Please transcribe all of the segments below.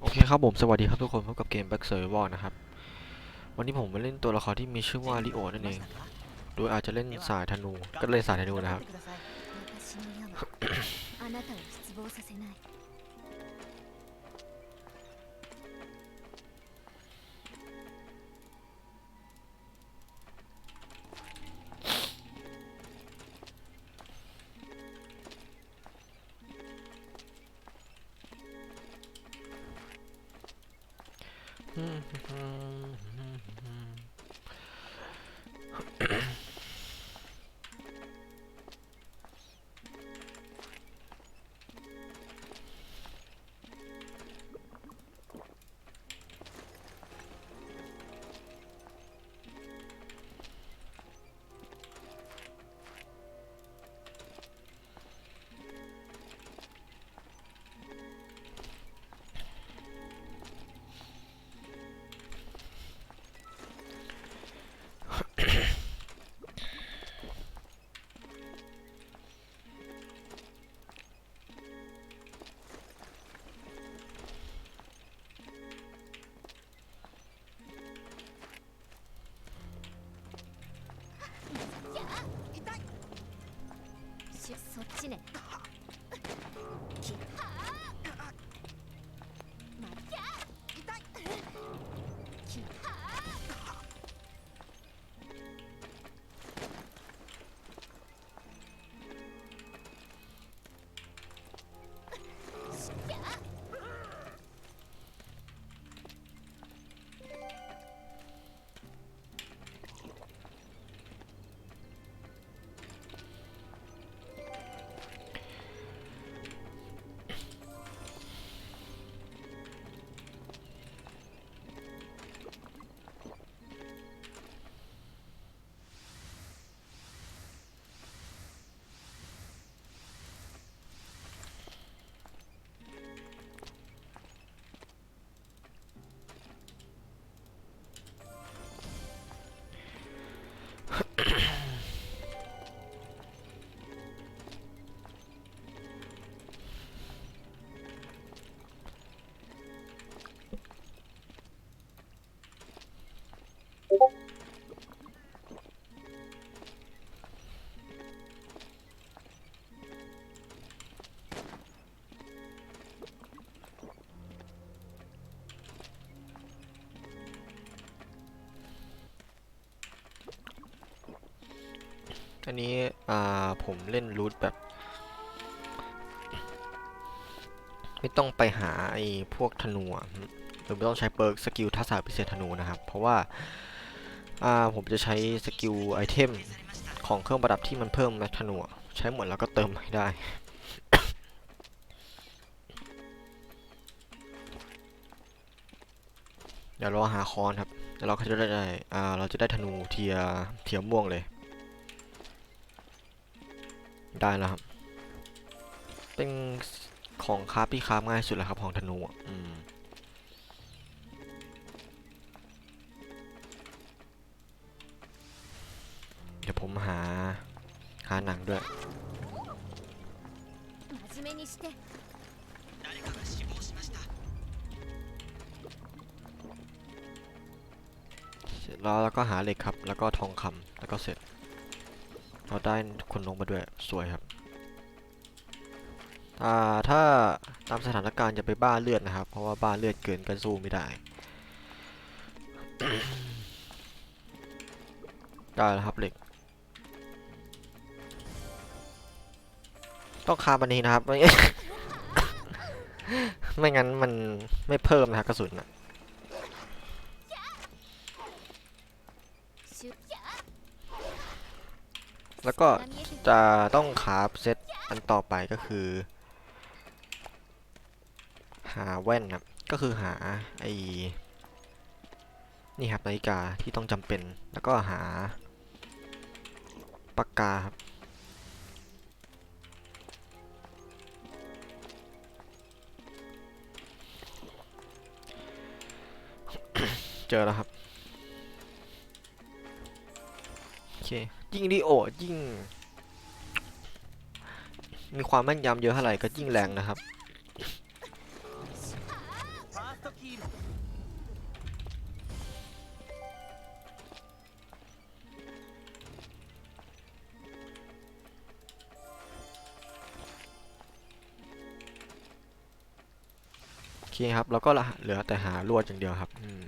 โอเคครับผมสวัสดีครับทุกคนพบกับเกม Back Survival นะครับ วันนี้ผมมาเล่นตัวละครที่มีชื่อว่าลิโอนั่นเอง โดยอาจจะเล่นสายธนูก็เล่นสายธนูนะครับ そっちね。きはあ อันนี้อ่าผมเล่นรูทแบบ ไม่ต้องไปหาไอ้พวกธนูหรือไม่ต้องใช้เปิร์กสกิลทักษะพิเศษธนูนะครับ เพราะว่าอ่าผมจะใช้สกิลไอเทมของเครื่องประดับที่มันเพิ่มแม็ธนูใช้หมดแล้วก็เติมไม่ได้เดี๋ยวรอหาคอนครับแล้วเราก็จะได้อ่าเราจะได้ธนูเทียเทียม่วงเลย ได้แล้วครับ เป็นของคาพี่คาง่ายสุดแล้วครับของธนูอืมเดี๋ยวผมหาหาหนังด้วยแล้วแล้วก็หาเหล็กครับ แล้วก็ทองคำแล้วก็เสร็จ เราได้คนลงมาด้วยสวยครับอ่าถ้าตามสถานการณ์จะไปบ้าเลือดนะครับ เพราะว่าบ้าเลือดเกินก็สู้ไม่ได้ได้แล้วครับเหล็ก ต้องคาบันนี้นะครับ ไม่ไม่งั้นมันไม่เพิ่มนะครับกระสุนนะ แล้วก็จะต้องขาบเซตอันต่อไปก็คือ หาแว่นครับก็คือหาไอ้นี่ครับนาฬิกาที่ต้องจำเป็น แล้วก็หาปากกาครับเจอแล้วครับ โอเค ยิ่งดีโอยิ่ง มีความแม่นยำเยอะเท่าไหร่ก็ยิ่งแรงนะครับ โอเคครับ แล้วก็เหลือแต่หาลวดอย่างเดียวครับ อืม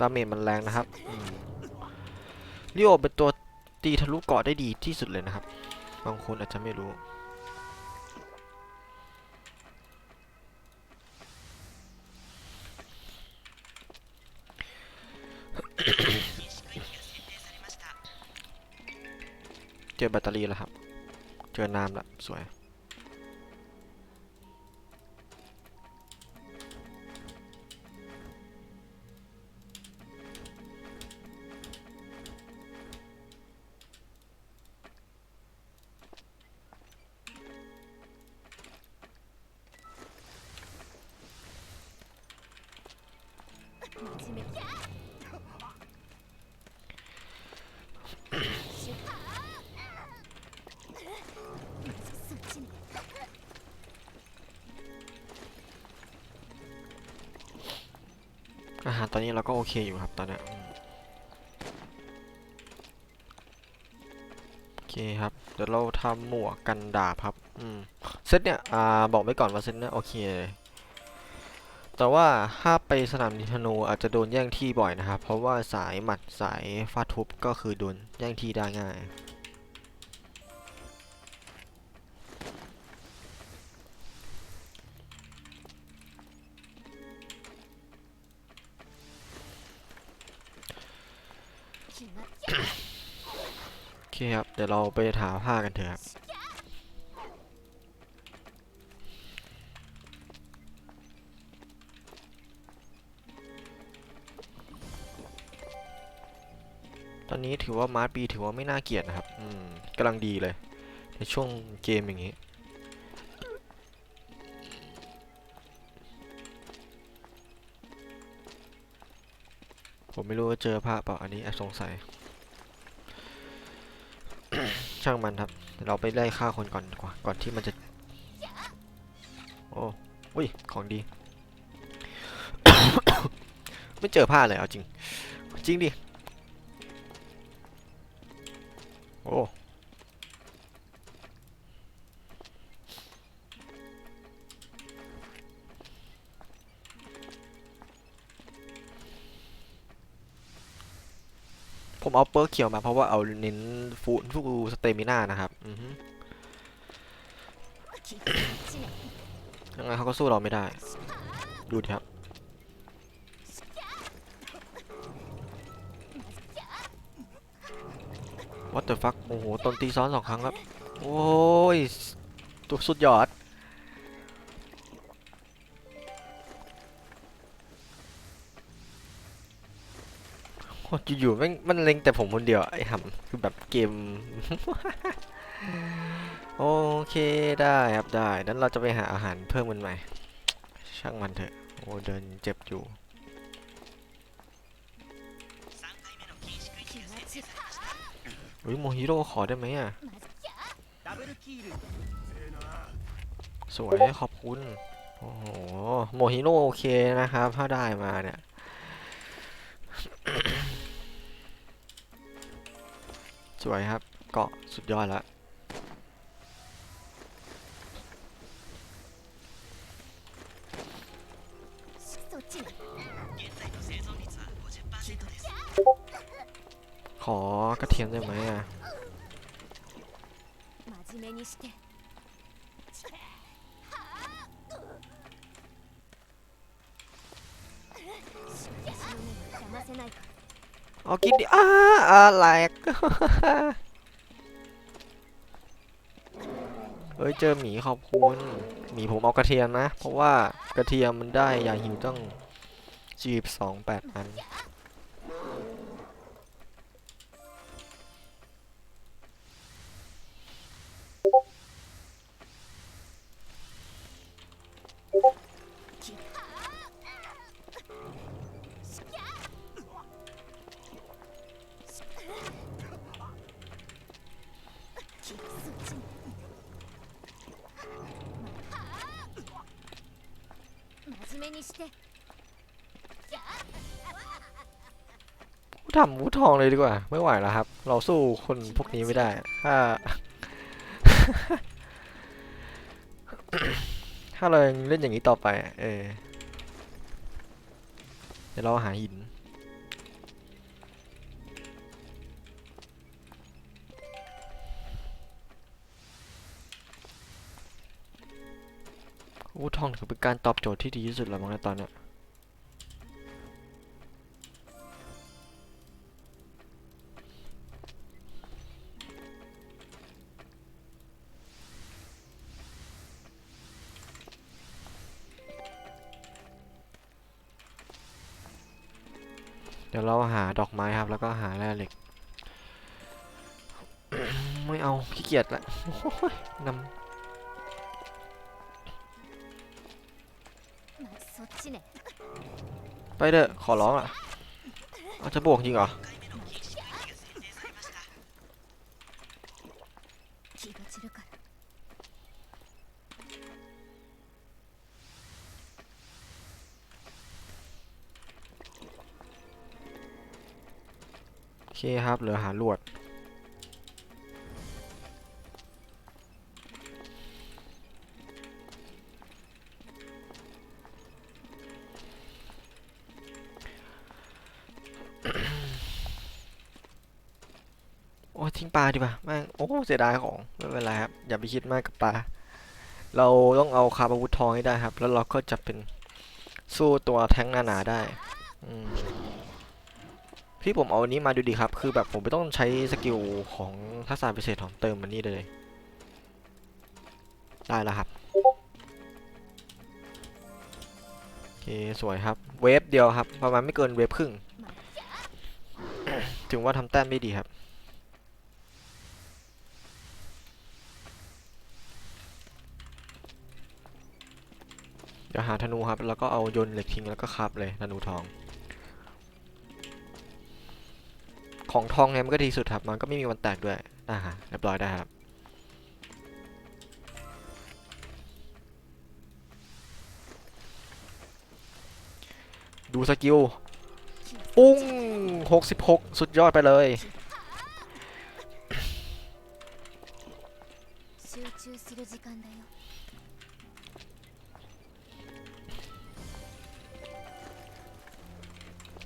ดาเมจมันแรงนะครับลิโอเป็นตัวตีทะลุเกาะได้ดีที่สุดเลยนะครับ บางคนอาจจะไม่รู้เจอแบตเตอรี่แล้วครับ เจอน้ำละสวย อาหารตอนนี้เราก็โอเคอยู่ครับตอนเนี้ยโอเคครับ เดี๋ยวเราทำหมวกกันดาบครับ อืม เซตเนี่ย อ่า บอกไว้ก่อนว่าเซตเนี่ยโอเคเลย แต่ว่าถ้าไปสนามยิงธนูอาจจะโดนแย่งที่บ่อยนะครับ เพราะว่าสายหมัดสายฟาดทุบก็คือโดนแย่งที่ได้ง่าย気がโอเคครับ เดี๋ยวเราไปถาผ้ากันเถอะครับ ตอนนี้ถือว่ามาร์ปีถือว่าไม่น่าเกลียดนะครับ อืมกำลังดีเลย ในช่วงเกมอย่างนี้ ผมไม่รู้ว่าเจอผ้าเปล่าอันนี้แอบสงสัย ช่างมันครับเดี๋ยวเราไปไล่ฆ่าคนก่อนดีกว่า ก่อนที่มันจะ โอ้อุ้ย ของดี ไม่เจอผ้าเลยเอาจริง จริงดิ อฟเปอร์เขียวมาเพราะว่าเอาเน้นฟูฟูสเตมิน่านะครับยังไงเขาก็สู้เราไม่ได้ ดูดิครับวัตเตอร์ฟักโอ้โหตนตีซ้อนสองครั้งครับ โอ้ย สุดยอด อยู่ๆมันมันเล็งแต่ผมคนเดียวไอ้ห่ำคือแบบเกม โอเคได้ครับได้นั้นเราจะไปหาอาหารเพิ่มกันใหม่ ช่างมันเถอะโอ้เดินเจ็บอยู่อุ้ยโมฮิโร่ขอได้ไหมอะ สวยขอบคุณ โอ้โห โมฮิโร่โอเคนะครับ ถ้าได้มาเนี่ย สวยครับ เกาะสุดยอดแล้วขอกระเทียมได้ไหมอะ เอากินดิอ้าอาแหลกเฮ้ยเจอหมีขอบคุณหมีผมเอากระเทียมนะ เพราะว่ากระเทียมมันได้ยาหิวตั้งจีบสองแปดอัน ทำวุฒทองเลยดีกว่า ไม่ไหวแล้วครับ เราสู้คนพวกนี้ไม่ได้ถ้าถ้าเรายังเล่นอย่างนี้ต่อไป เออเดี๋ยวเราหาหิน วุฒทองถือเป็นการตอบโจทย์ที่ดีที่สุดแล้วมั้งในตอนเนี้ย เดี๋ยวเราหาดอกไม้ครับ แล้วก็หาแร่เหล็ก ไม่เอาขี้เกียจละนำไปเด้อขอร้องอะอาจะบวกจริงเหรอ เคครับ เหลือหาลวด โอ้ยทิ้งปลาดีกว่าแม่ง โอ้ เสียดายของ ไม่เป็นไรครับ อย่าไปคิดมากกับปลา เราต้องเอาคาบอาวุธทองให้ได้ครับ แล้วเราก็จะเป็นสู้ตัวแท้งหนาๆได้ ที่ผมเอาอันนี้มาดูดีครับ คือแบบผมไม่ต้องใช้สกิลของทักษะพิเศษของเติมมันนี่เลย ได้แล้วครับ โอเค สวยครับ เวฟเดียวครับ ประมาณไม่เกินเวฟครึ่ง ถึงว่าทำแต้มไม่ดีครับเดี๋ยวหาธนูครับ แล้วก็เอายนเหล็กทิ้งแล้วก็คาบเลยธนูทอง ของทองเนี่ยมันก็ดีสุดครับ มันก็ไม่มีวันแตกด้วย อ่าฮะเรียบร้อยได้ครับ ดูสกิล ปุ้ง 66 สุดยอดไปเลย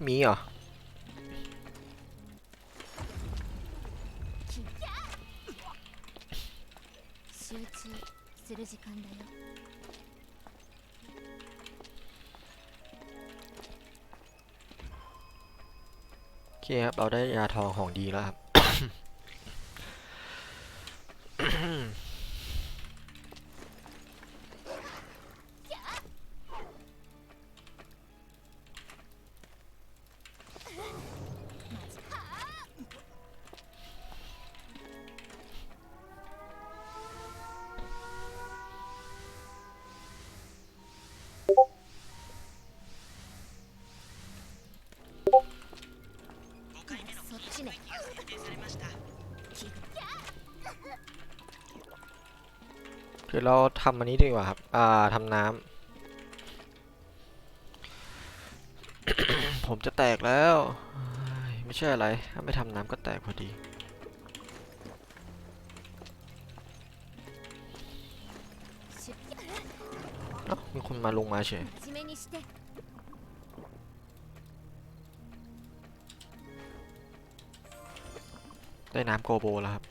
มีอะ 集中する時間だよ โอเคครับ เราได้ยาทองของดีแล้วครับ คือเราทำอันนี้ดีกว่าครับ อ่าทำน้ำ ผมจะแตกแล้ว ไม่ใช่อะไร ถ้าไม่ทำน้ำก็แตกพอดีเอ้ามีคนมาลงมาเฉย ได้น้ำโกโบแล้วครับ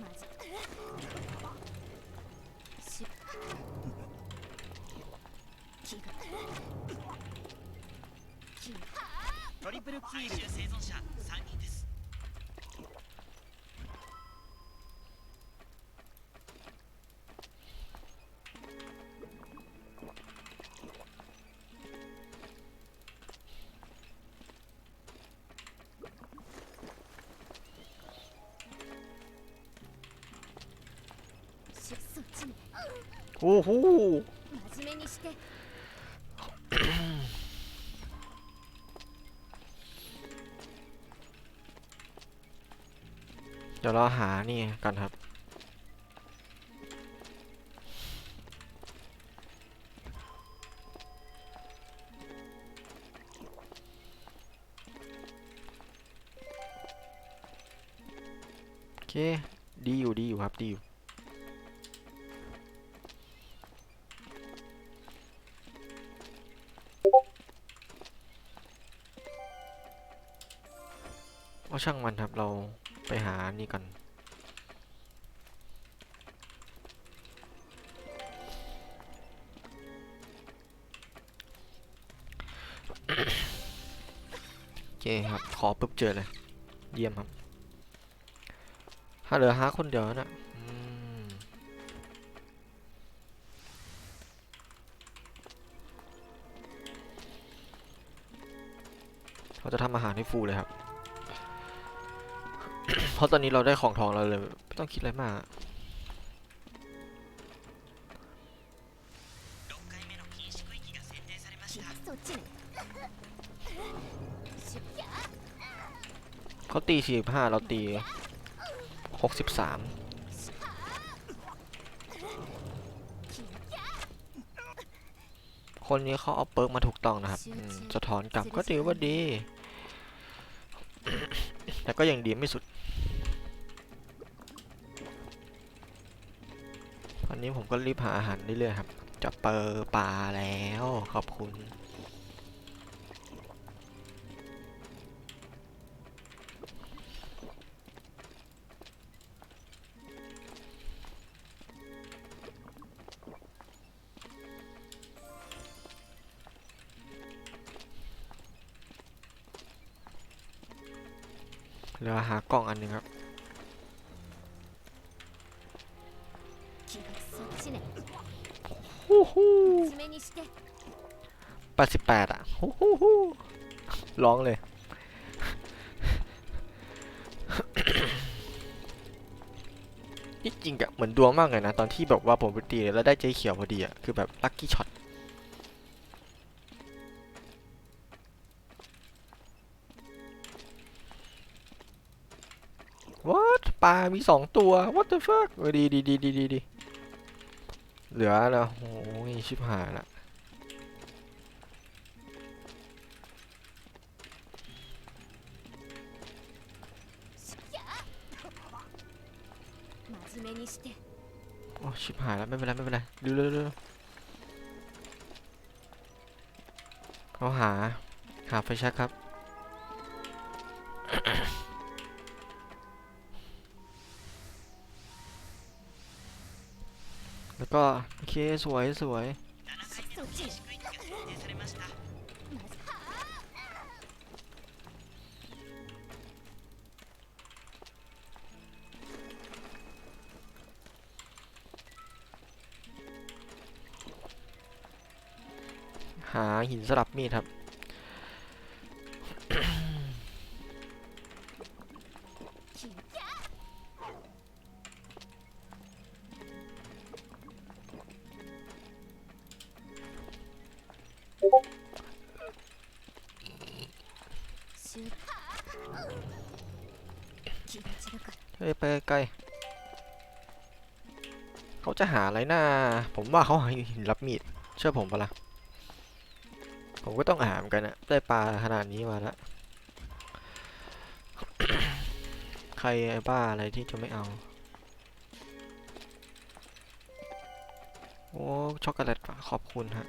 まずし気が気がトリプルキール อ้โหเดี๋ยวเราหานี่กันครับ โอเค ดีอยู่ดีอยู่ครับ ดีอยู่ เอาช่างมันครับเราไปหานี่กันโอเคครับ ขอปุ๊บเจอเลย เยี่ยมครับ ถ้าเหลือหาคนเดียวนะเราจะทำอาหารให้ฟูเลยครับ เพราะตอนนี้เราได้ของทองเราเลยไม่ต้องคิดอะไรมากเขาตีสี่ห้าเราตีหกสิบสามคนนี้เขาเอาเปิร์กมาถูกต้องนะครับสะท้อนกลับก็ถือว่าดี แต่ก็ยังดีไม่สุด ตอนนี้ผมก็รีบหาอาหารเรื่อยๆครับ จะเปอร์ปลาแล้วขอบคุณ เหลือหากล่องอันหนึ่งครับ แปดสิบแปดอะร้องเลย นี่จริงอะเหมือนดวงมากเลยนะ ตอนที่แบบว่าผมไปตีแล้วได้ใจเขียวพอดีอะคือแบบลัคกี้ช็อตวัดปลา มีสองตัว what the fuck ดีดีดีดีดี เหลือแล้วโอ้ยชิบหายละโอ้ชิบหายแล้วไม่เป็นไรไม่เป็นไรเร็วเเเขาหาหาไฟแช็กครับ แล้วก็โอเคสวยสวยหาหินสลับมีดครับ ฮ้ยไปไกลเขาจะหาอะไรน่าผมว่าเขาหาหินรับมีด เชื่อผมปะล่ะผมก็ต้องหาเหมือนกันนะได้ปลาขนาดนี้มาแล้วใครไอ้บ้าอะไรที่จะไม่เอา โอ้ ช็อกโกแลตขอบคุณฮะ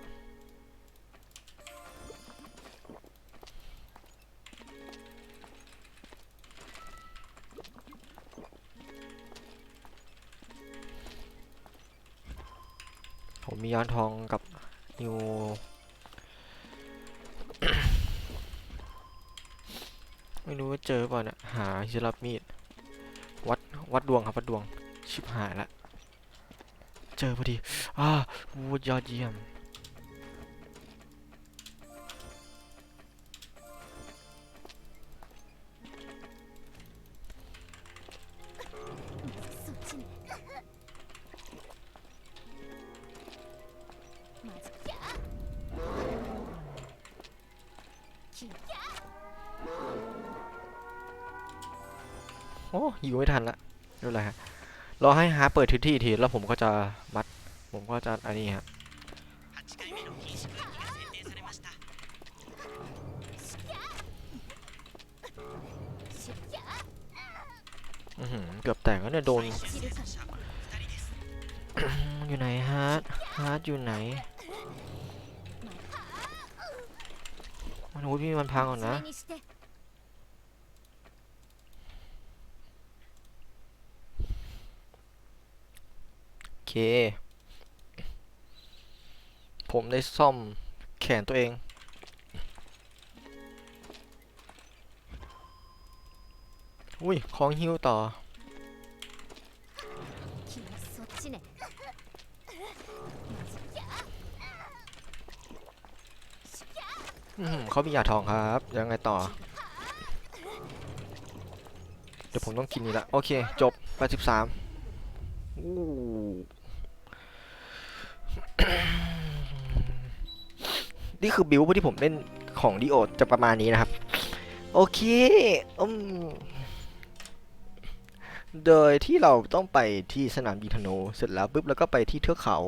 ผมมียานทองกับนิวไม่รู้ว่าเจอเปล่านี่ยหาฮิรับมีด วัดวัดดวงครับวัดดวง ชิบหายละ เจอพอดี อ้าวูดยอดเยี่ยม โอ้ยิงไม่ทันละดูอะไรฮะรอให้ฮาเปิดทิที่ทีแล้วผมก็จะมัด ผมก็จะอันนี้ฮะเกือบแตกแล้วเนี่ยโดน อยู่ไหนฮาร์ดฮาร์ดอยู่ไหน มันหูพี่มันพังก่อนนะ โอเค ผมได้ซ่อมแขนตัวเองอุ้ย ของหิวต่อ เขามียาทองครับ ยังไงต่อ เดี๋ยวผมต้องกินนี่ละ โอเค จบ83อู้นี่คือบิวที่ผมเล่นของดิโอจะประมาณนี้นะครับ โอเคอืมโดยที่เราต้องไปที่สนามยิงธนูเสร็จแล้วปุ๊บแล้วก็ไปที่เทือกเขา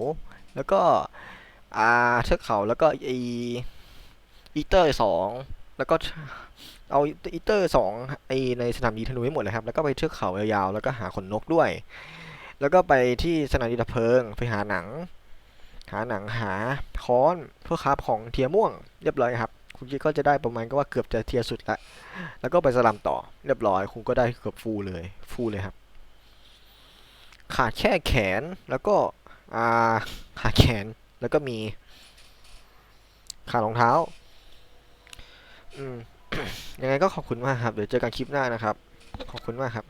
แล้วก็ อ่า เทือกเขาแล้วก็ไอ อีเตอร์สองแล้วก็เอาอีเตอร์สองไอในสนามยิงธนูให้หมดเลยครับ แล้วก็ไปเทือกเขายาวๆแล้วก็หาขนนกด้วย แล้วก็ไปที่สนามยิงดับเพลิงไปหาหนัง หาหนังหาค้อนเพื่อคราฟของเทียม่วงเรียบร้อยครับคุณก็จะได้ประมาณก็ว่าเกือบจะเทียสุดละ แล้วก็ไปสลัมต่อเรียบร้อย คุณก็ได้เกือบฟูเลย ฟูเลยครับ ขาดแค่แขนแล้วก็อ่าขาดแขนแล้วก็มี ขาดรองเท้า อืมยังไงก็ขอบคุณมากครับ เดี๋ยวเจอกันคลิปหน้านะครับ ขอบคุณมากครับ